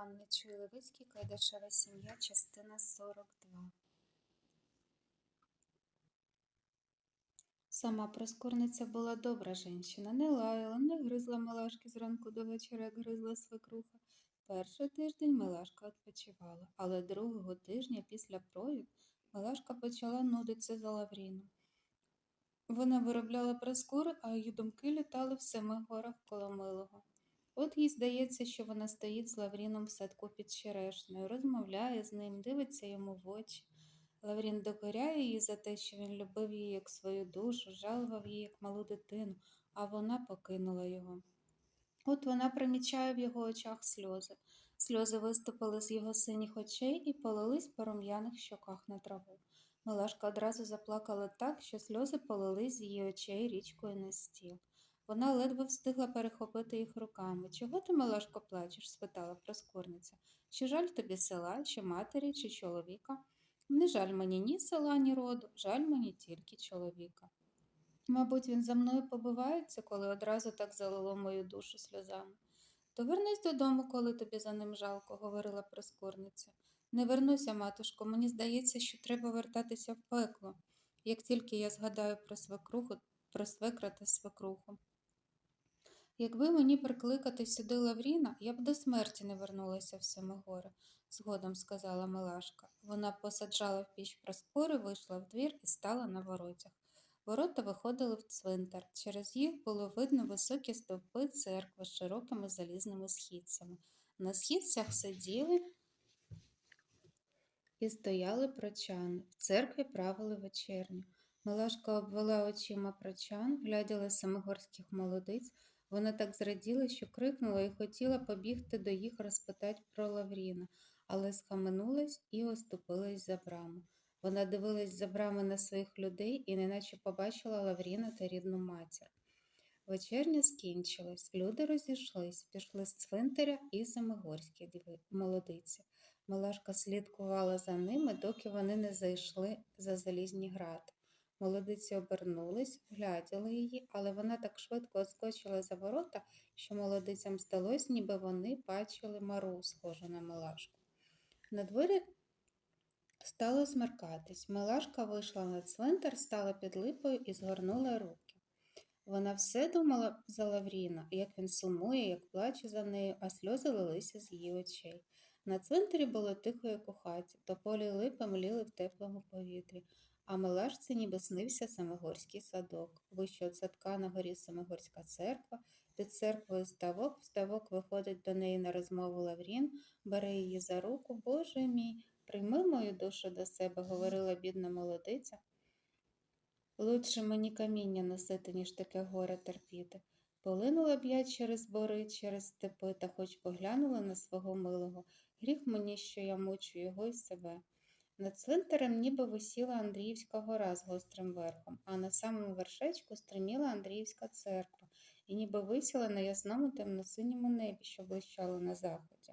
Ганни Чуйловицький, Кайдашева сім'я, частина 42. Сама проскурниця була добра жінщина, не лаяла, не гризла Милашки зранку до вечора, як гризла свекруха. Перший тиждень Милашка відпочивала, але другого тижня після провід Милашка почала нудитися за Лавріном. Вона виробляла прескури, а її думки літали в семи горах коло милого. От їй здається, що вона стоїть з Лавріном в садку під черешнею, розмовляє з ним, дивиться йому в очі. Лаврін докоряє її за те, що він любив її як свою душу, жалував її як малу дитину, а вона покинула його. От вона примічає в його очах сльози. Сльози виступили з його синіх очей і полились по рум'яних щоках на траву. Милашка одразу заплакала так, що сльози полились з її очей річкою на стіл. Вона ледве встигла перехопити їх руками. Чого ти, Милашко, плачеш? спитала проскурниця. Чи жаль тобі села, чи матері, чи чоловіка? Не жаль мені ні села, ні роду, жаль мені тільки чоловіка. Мабуть, він за мною побивається, коли одразу так залило мою душу сльозами. То вернись додому, коли тобі за ним жалко, говорила прискорниця. Не вернуся, матушко, мені здається, що треба вертатися в пекло, як тільки я згадаю про свекруху, про свекра та свекруху. Якби мені прикликати сюди Лавріна, я б до смерті не вернулася в Семигори, згодом сказала Милашка. Вона посаджала в піч проспори, вийшла в двір і стала на воротях. Ворота виходили в цвинтар. Через їх було видно високі стовпи церкви з широкими залізними східцями. На східцях сиділи і стояли прочани. В церкві правили вечерню. Милашка обвела очима прочан, гляділа самогорських молодиць. Вона так зраділа, що крикнула і хотіла побігти до їх розпитати про Лавріна, але схаменулась і оступилась за браму. Вона дивилась за брами на своїх людей і неначе побачила Лавріна та рідну матір. Вечерня скінчилась, люди розійшлись, пішли з цвинтаря і самогорські молодиці. Милашка слідкувала за ними, доки вони не зайшли за залізні грати. Молодиці обернулись, гляділи її, але вона так швидко оскочила за ворота, що молодицям здалось, ніби вони бачили мару, схожу на Милашку. На дворі стало смеркатись. Милашка вийшла на цвинтар, стала під липою і згорнула руки. Вона все думала за Лавріна, як він сумує, як плаче за нею, а сльози лилися з її очей. На цвинтарі було тихо, як у хаті, тополі липи мліли в теплому повітрі, а Милашці ніби снився Самогорський садок. Вище від садка на горі Самогорська церква, під церквою ставок, ставок виходить до неї на розмову Лаврін, бере її за руку. Боже мій, прийми мою душу до себе, говорила бідна молодиця. Лучше мені каміння носити, ніж таке горе терпіти. Полинула б я через бори, через степи, та хоч поглянула на свого милого. Гріх мені, що я мучу його й себе. Над цвинтарем ніби висіла Андріївська гора з гострим верхом, а на самому вершечку стриміла Андріївська церква і ніби висіла на ясному темно-синьому небі, що блищало на заході.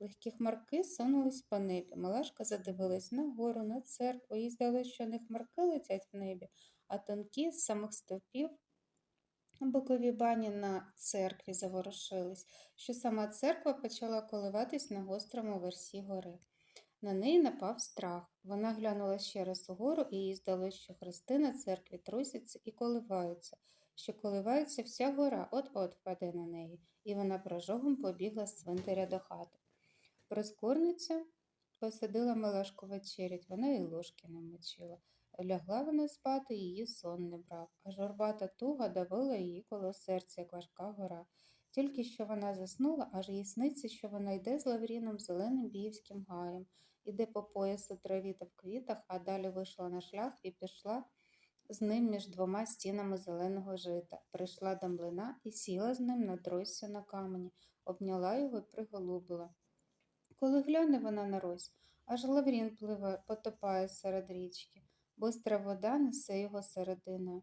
Легкі хмарки сунулись по небі. Малашка задивилась на гору, на церкву, їй здалося, що не хмарки летять в небі, а тонкі з самих стовпів бокові бані на церкві заворушились, що сама церква почала коливатись на гострому версі гори. На неї напав страх. Вона глянула ще раз угору, і їй здалося, що хрести на церкві трусяться і коливаються, що коливається вся гора, от-от впаде на неї, і вона прожогом побігла з цвинтаря до хати. Проскорниця посадила Милашку вечерять, вона і ложки не мочила. Лягла вона спати, її сон не брав, а журбата туга давила її коло серця, як важка гора. Тільки що вона заснула, аж їй сниться, що вона йде з Лавріном зеленим біївським гаєм, іде по поясу траві та в квітах, а далі вийшла на шлях і пішла з ним між двома стінами зеленого жита. Прийшла до млина і сіла з ним на дросі на камені, обняла його і приголубила. Коли гляне вона на рось, аж Лаврін пливе, потопає серед річки. Бистра вода несе його серединою.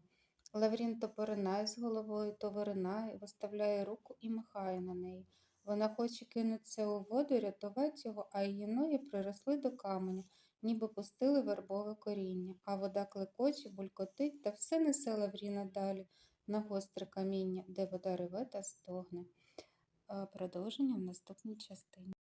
Лаврін то поринає з головою, то виринає, виставляє руку і махає на неї. Вона хоче кинутися у воду, рятувати його, а її ноги приросли до каменя, ніби пустили вербове коріння, а вода клекоче, булькотить та все несе Лавріна далі на гостре каміння, де вода реве та стогне. Продовження в наступній частині.